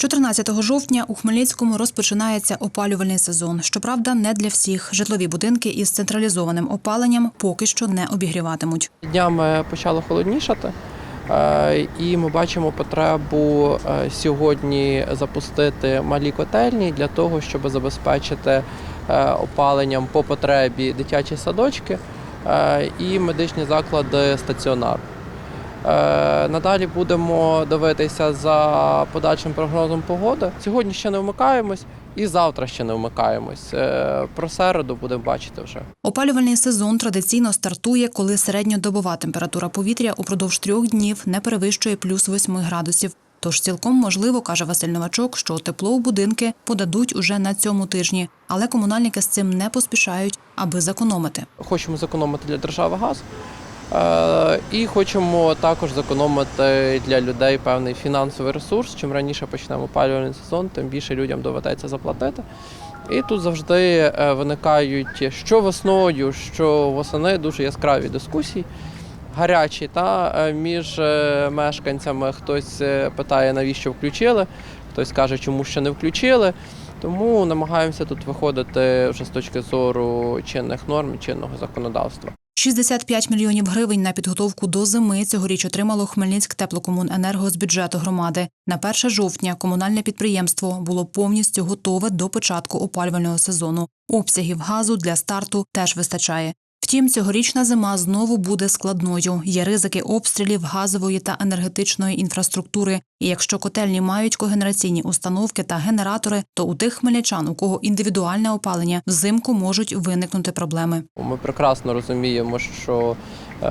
14 жовтня у Хмельницькому розпочинається опалювальний сезон. Щоправда, не для всіх. Житлові будинки із централізованим опаленням поки що не обігріватимуть. Днями почало холоднішати, е, і ми бачимо потребу е, сьогодні запустити малі котельні для того, щоб забезпечити е, опаленням по потребі дитячі садочки і медичні заклади стаціонару. Е, Надалі будемо дивитися за подальшим прогнозом погоди. Сьогодні ще не вмикаємось і завтра ще не вмикаємось. Е, Про середу будемо бачити вже. Опалювальний сезон традиційно стартує, коли середньодобова температура повітря упродовж трьох днів не перевищує плюс 8 градусів. Тож цілком можливо, каже Василь Новачок, що тепло у будинки подадуть уже на цьому тижні, але комунальники з цим не поспішають, аби зекономити. хочемо зекономити для держави газ. І хочемо також зекономити для людей певний фінансовий ресурс. Чим раніше почнемо опалювальний сезон, тим більше людям доведеться заплатити. І тут завжди е, виникають що весною, що восени дуже яскраві дискусії, гарячі та е, між е, мешканцями. Хтось питає, навіщо включили, хтось каже, чому ще не включили. Тому намагаємося тут виходити вже з точки зору чинних норм, чинного законодавства. 65 мільйонів гривень на підготовку до зими цьогоріч отримало Хмельницьк теплокомуненерго з бюджету громади. На 1 жовтня комунальне підприємство було повністю готове до початку опалювального сезону. Обсягів газу для старту теж вистачає. Втім, цьогорічна зима знову буде складною. Є ризики обстрілів газової та енергетичної інфраструктури. І якщо котельні мають когенераційні установки та генератори, то у тих хмельничан, у кого індивідуальне опалення, взимку можуть виникнути проблеми. Ми прекрасно розуміємо, що е,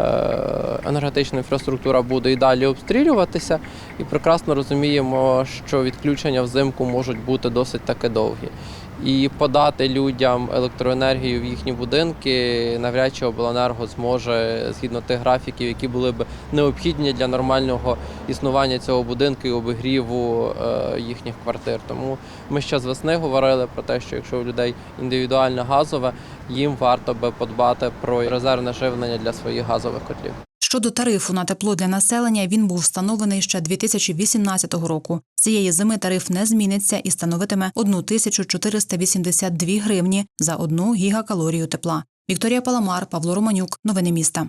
енергетична інфраструктура буде і далі обстрілюватися, і прекрасно розуміємо, що відключення взимку можуть бути досить таки довгі. І подати людям електроенергію в їхні будинки навряд чи обленерго зможе згідно тих графіків, які були б необхідні для нормального існування цього будинку і обігріву е, їхніх квартир. Тому ми ще з весни говорили про те, що якщо у людей індивідуальне газове, їм варто би подбати про резервне живлення для своїх газових котлів. Щодо тарифу на тепло для населення, він був встановлений ще 2018 року. Цієї зими тариф не зміниться і становитиме 1482 гривні за одну гігакалорію тепла. Вікторія Паламар, Павло Романюк. Новини міста.